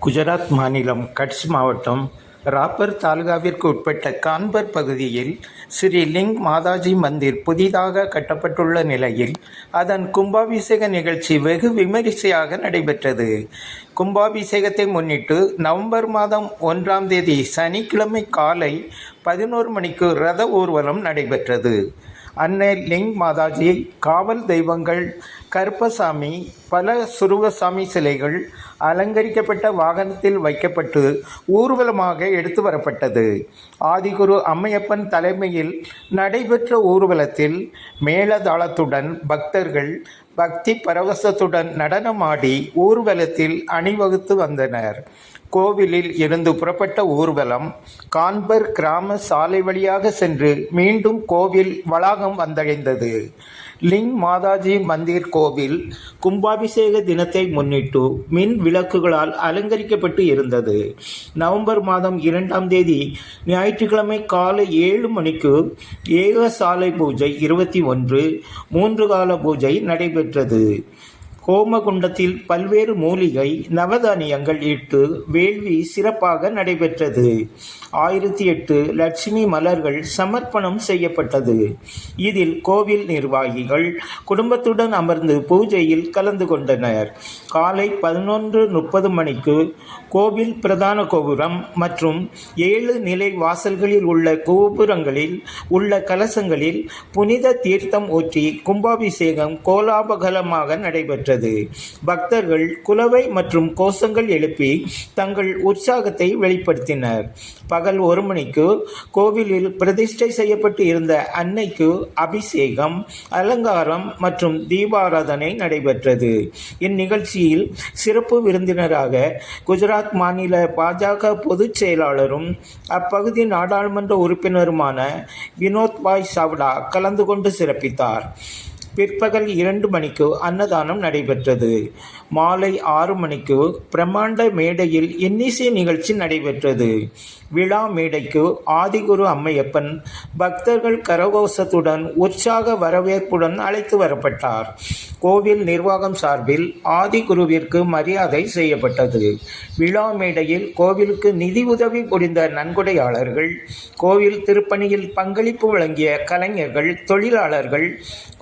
குஜராத் மாநிலம் கட்ச் மாவட்டம் ராப்பர் தாலுகாவிற்கு உட்பட்ட கான்பர் பகுதியில் ஸ்ரீ லிங் மாதாஜி மந்திர் புதிதாக கட்டப்பட்டுள்ள நிலையில் அதன் கும்பாபிஷேக நிகழ்ச்சி வெகு விமரிசையாக நடைபெற்றது. கும்பாபிஷேகத்தை முன்னிட்டு நவம்பர் மாதம் ஒன்றாம் தேதி சனிக்கிழமை காலை பதினோரு மணிக்கு ரத ஊர்வலம் நடைபெற்றது. அன்னை லிங் மாதாஜி காவல் தெய்வங்கள் கருப்பசாமி பல சுருவசாமி சிலைகள் அலங்கரிக்கப்பட்ட வாகனத்தில் வைக்கப்பட்டு ஊர்வலமாக எடுத்து வரப்பட்டது. ஆதிகுரு அம்மையப்பன் தலைமையில் நடைபெற்ற ஊர்வலத்தில் மேளதாளத்துடன் பக்தர்கள் பக்தி பரவசத்துடன் நடனமாடி ஊர்வலத்தில் அணிவகுத்து வந்தனர். கோவிலில் இருந்து புறப்பட்ட ஊர்வலம் கான்பர் கிராம சாலை வழியாக சென்று மீண்டும் கோவில் வளாகம் வந்தடைந்தது. லிங் மாதாஜி மந்திர் கோவில் கும்பாபிஷேக தினத்தை முன்னிட்டு மின் விளக்குகளால் அலங்கரிக்கப்பட்டு இருந்தது. நவம்பர் மாதம் இரண்டாம் தேதி ஞாயிற்றுக்கிழமை காலை ஏழு மணிக்கு ஏக சாலை பூஜை இருபத்தி ஒன்று மூன்று கால பூஜை நடைபெற்றது. ஹோமகுண்டத்தில் பல்வேறு மூலிகை நவதானியங்கள் இட்டு வேள்வி சிறப்பாக நடைபெற்றது. ஆயிரத்தி எட்டு லட்சுமி மலர்கள் சமர்ப்பணம் செய்யப்பட்டது. இதில் கோவில் நிர்வாகிகள் குடும்பத்துடன் அமர்ந்து பூஜையில் கலந்து கொண்டனர். காலை பதினொன்று முப்பது மணிக்கு கோவில் பிரதான கோபுரம் மற்றும் ஏழு நிலை வாசல்களில் உள்ள கோபுரங்களில் உள்ள கலசங்களில் புனித தீர்த்தம் ஊற்றி கும்பாபிஷேகம் கோலாபகலமாக நடைபெற்றது. பக்தர்கள் குலவை மற்றும் கோஷங்கள் எழுப்பி தங்கள் உற்சாகத்தை வெளிப்படுத்தினர். பகல் ஒரு மணிக்கு கோவிலில் பிரதிஷ்டை செய்யப்பட்டு இருந்த அன்னைக்கு அபிஷேகம் அலங்காரம் மற்றும் தீபாராதனை நடைபெற்றது. இந்நிகழ்ச்சியில் சிறப்பு விருந்தினராக குஜராத் மாநில பாஜக பொதுச் செயலாளரும் அப்பகுதி நாடாளுமன்ற உறுப்பினருமான வினோத் பாய் சாவ்டா கலந்து கொண்டு சிறப்பித்தார். பிற்பகல் இரண்டு மணிக்கு அன்னதானம் நடைபெற்றது. மாலை ஆறு மணிக்கு பிரம்மாண்ட மேடையில் இன்னிசை நிகழ்ச்சி நடைபெற்றது. விழா மேடைக்கு ஆதிகுரு அம்மையப்பன் பக்தர்கள் கரகோஷத்துடன் உற்சாக வரவேற்புடன் அழைத்து வரப்பட்டார். கோவில் நிர்வாகம் சார்பில் ஆதிகுருவிற்கு மரியாதை செய்யப்பட்டது. விழா மேடையில் கோவிலுக்கு நிதி உதவி புரிந்த நன்கொடையாளர்கள் கோவில் திருப்பணியில் பங்களிப்பு வழங்கிய கலைஞர்கள் தொழிலாளர்கள்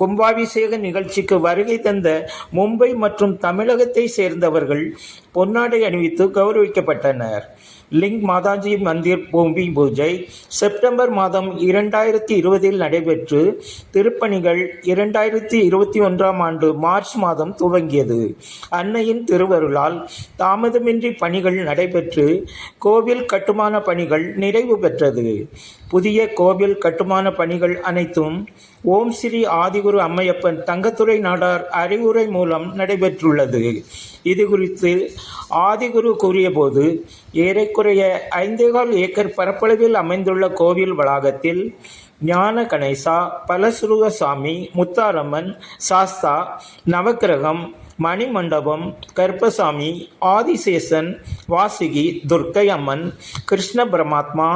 கும்பாவி கும்பாபிஷேக நிகழ்ச்சிக்கு வருகை தந்த மும்பை மற்றும் தமிழகத்தை சேர்ந்தவர்கள் பொன்னாடை அணிவித்து கௌரவிக்கப்பட்டனர். லிங்க் மாதாஜி மந்திர் பூமி பூஜை செப்டம்பர் மாதம் இரண்டாயிரத்தி இருபதில் நடைபெற்று திருப்பணிகள் இரண்டாயிரத்தி இருபத்தி ஒன்றாம் ஆண்டு மார்ச் மாதம் துவங்கியது. அன்னையின் திருவருளால் தாமதமின்றி பணிகள் நடைபெற்று கோவில் கட்டுமான பணிகள் நிறைவு பெற்றது. புதிய கோவில் கட்டுமான பணிகள் அனைத்தும் ஓம் ஸ்ரீ ஆதிகுரு ஐயப்பன் தங்கத்துறை நாடார் அறிவுரை மூலம் நடைபெற்றுள்ளது. இது குறித்து ஆதிகுரு கூறியபோது ஏறக்குறைய ஐந்தேகால் ஏக்கர் பரப்பளவில் அமைந்துள்ள கோவில் வளாகத்தில் ஞான கணேசா பலசுருகசாமி முத்தாரம்மன் சாஸ்தா நவக்கிரகம் மணிமண்டபம் கருப்பசாமி ஆதிசேஷன் வாசுகி துர்க்கை அம்மன் கிருஷ்ண பரமாத்மா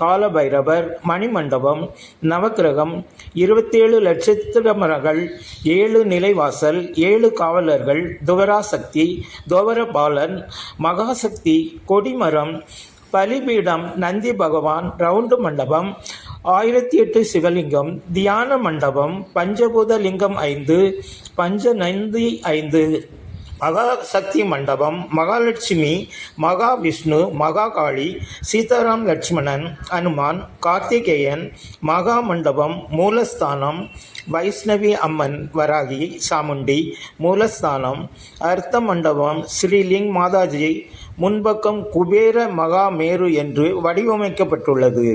காலபைரவர் மணிமண்டபம் நவக்கிரகம் இருபத்தேழு லட்சத்திரமர்கள் ஏழு நிலைவாசல் ஏழு காவலர்கள் துவராசக்தி துவரபாலன் மகாசக்தி கொடிமரம் பலிபீடம் நந்தி பகவான் ரவுண்டு மண்டபம் ஆயிரத்தி எட்டு சிவலிங்கம் தியான மண்டபம் பஞ்சபூத லிங்கம் ஐந்து பஞ்ச நந்தி ஐந்து. மகாசக்தி மண்டபம் மகாலட்சுமி மகாவிஷ்ணு மகாகாளி சீதாராம் லட்சுமணன் அனுமான் கார்த்திகேயன் மகா மண்டபம் மூலஸ்தானம் வைஷ்ணவி அம்மன் வராகி சாமுண்டி மூலஸ்தானம் அர்த்த மண்டபம் ஸ்ரீலிங் மாதாஜி முன்பக்கம் குபேர மகாமேரு என்று வடிவமைக்கப்பட்டுள்ளது.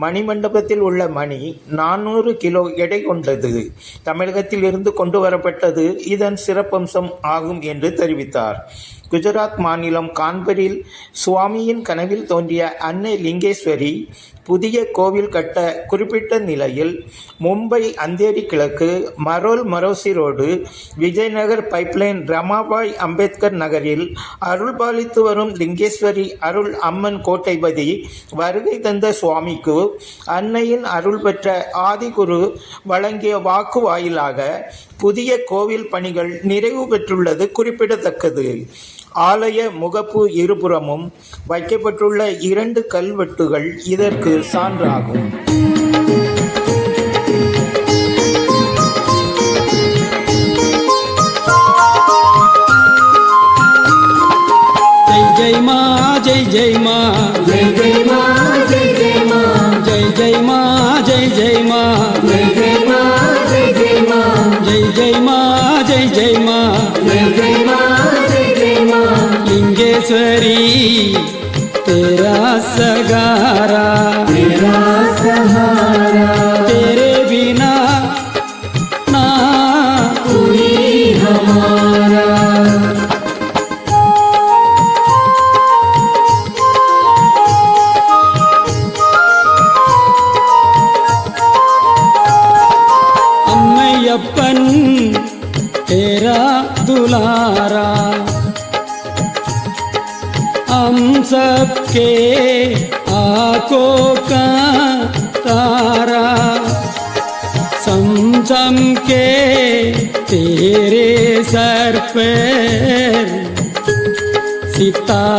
மணிமண்டபத்தில் உள்ள மணி நானூறு கிலோ எடை கொண்டது. தமிழகத்தில் இருந்து கொண்டு வரப்பட்டது இதன் சிறப்பம்சம் ஆகும் என்று தெரிவித்தார். குஜராத் மாநிலம் கான்பரில் சுவாமியின் கனவில் தோன்றிய அன்னை லிங்கேஸ்வரி புதிய கோவில் கட்ட குறிப்பிட்ட நிலையில் மும்பை அந்தேரி கிழக்கு மரோல் மரோசி ரோடு விஜயநகர் பைப்லைன் ரமாபாய் அம்பேத்கர் நகரில் அருள் பாலித்து வரும் லிங்கேஸ்வரி அருள் அம்மன் கோட்டைபதி வருகை தந்த சுவாமிக்கு அன்னையின் அருள் பெற்ற ஆதிகுரு வழங்கிய வாக்கு வாயிலாக புதிய கோவில் பணிகள் நிறைவு பெற்றுள்ளது குறிப்பிடத்தக்கது. ஆலய முகப்பு இருபுறமும் வைக்கப்பட்டுள்ள இரண்டு கல்வெட்டுகள் இதற்கு சான்றாகும். ஜெய் ஜெய் ஜெய் ஜெய் ஜெய் ஜெய் लिंगेश्वरी तेरा सगारा तेरा सहारा। तेरे बिना ना कोई हमारा। अम्मयप्पन तेरा दुलारा। हम सबके आको का तारा समझम के तेरे सर पे सितारा।